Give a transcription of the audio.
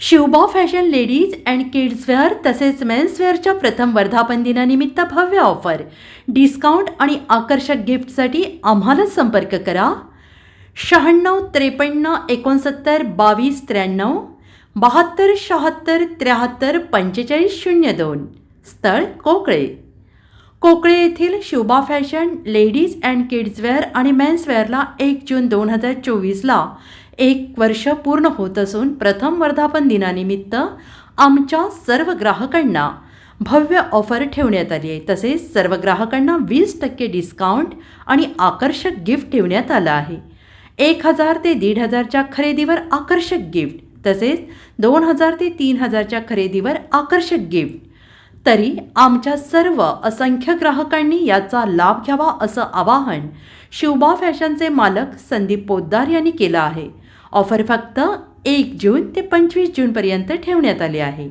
Shivba fashion ladies and kidswear तसेच मेन्सवेअरच्या प्रथम वर्धापन दिनानिमित्त भव्य ऑफर. डिस्काउंट आणि आकर्षक गिफ्टसाठी आम्हालाच संपर्क करा. शहाण्णव त्रेपन्न एकोणसत्तर बावीस त्र्याण्णव बहात्तर शहात्तर त्र्याहत्तर पंचेचाळीस शून्य दोन. स्थळ कोकळे. कोकळे येथील Shivba fashion ladies and kidswear आणि मेन्सवेअरला एक जून दोन हजार चोवीसला एक वर्ष पूर्ण होत असून प्रथम वर्धापन दिनानिमित्त आमच्या सर्व ग्राहकांना भव्य ऑफर ठेवण्यात आली आहे. तसेच सर्व ग्राहकांना वीस टक्के डिस्काउंट आणि आकर्षक गिफ्ट ठेवण्यात आलं आहे. एक हजार ते दीड हजारच्या खरेदीवर आकर्षक गिफ्ट. तसेच दोन हजार ते तीन हजारच्या खरेदीवर आकर्षक गिफ्ट. तरी आमच्या सर्व असंख्य ग्राहकांनी याचा लाभ घ्यावा असं आवाहन शिवबा फॅशनचे मालक संदीप पोद्दार यांनी केलं आहे. ऑफर फक्त एक जून ते पंचवीस जूनपर्यंत ठेवण्यात आली आहे.